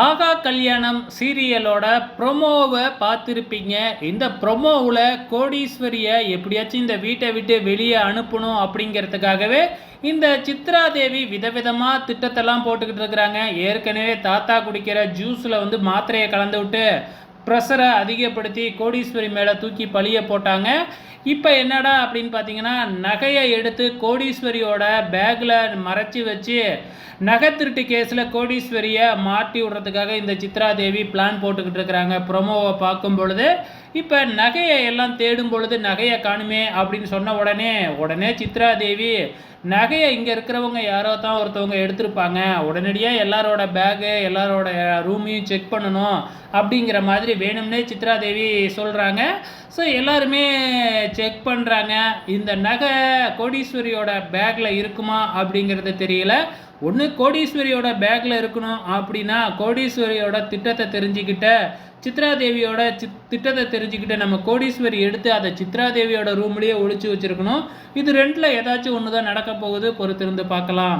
ஆகா கல்யாணம் சீரியலோட ப்ரொமோவை பார்த்துருப்பீங்க. இந்த ப்ரொமோவில் கோடீஸ்வரியை எப்படியாச்சும் இந்த வீட்டை விட்டு வெளியே அனுப்பணும் அப்படிங்கிறதுக்காகவே இந்த சித்ரா தேவி விதவிதமாக திட்டத்தெல்லாம் போட்டுக்கிட்டு இருக்கிறாங்க. ஏற்கனவே தாத்தா குடிக்கிற ஜூஸில் வந்து மாத்திரையை கலந்து விட்டு ப்ரெஷரை அதிகப்படுத்தி கோடீஸ்வரி மேலே தூக்கி பழிய போட்டாங்க. இப்போ என்னடா அப்படின்னு பார்த்தீங்கன்னா நகையை எடுத்து கோடீஸ்வரியோட பேக்கில் மறைச்சி வச்சு நகை திருட்டு கேஸில் கோடீஸ்வரியை மாட்டி விடுறதுக்காக இந்த சித்ரா தேவி பிளான் போட்டுக்கிட்டு இருக்கிறாங்க. ப்ரொமோவை பார்க்கும் பொழுது இப்போ நகையை எல்லாம் தேடும் பொழுது நகையை காணுமே அப்படின்னு சொன்ன உடனே உடனே சித்ரா தேவி நகையை இங்கே இருக்கிறவங்க யாரோ தான் ஒருத்தவங்க எடுத்திருப்பாங்க. உடனடியாக எல்லாரோட பேகு எல்லாரோட ரூமையும் செக் பண்ணணும் அப்படிங்கிற மாதிரி வேணும்னே சித்ரா தேவி சொல்கிறாங்க ஸோ எல்லாருமே செக் பண்ணுறாங்க இந்த நகை கோடீஸ்வரியோட பேக்கில் இருக்குமா அப்படிங்கிறது தெரியல. ஒன்று கோடீஸ்வரியோட பேக்கில் இருக்கணும் அப்படின்னா கோடீஸ்வரியோட திட்டத்தை தெரிஞ்சுக்கிட்ட சித்ரா தேவியோட சித் திட்டத்தை தெரிஞ்சுக்கிட்டு நம்ம கோடீஸ்வரி எடுத்து அதை சித்ராதேவியோட ரூம்லேயே ஒழிச்சு வச்சுருக்கணும். இது ரெண்டில் ஏதாச்சும் ஒன்று தான் நடக்க போகுது பொறுத்திருந்து பார்க்கலாம்.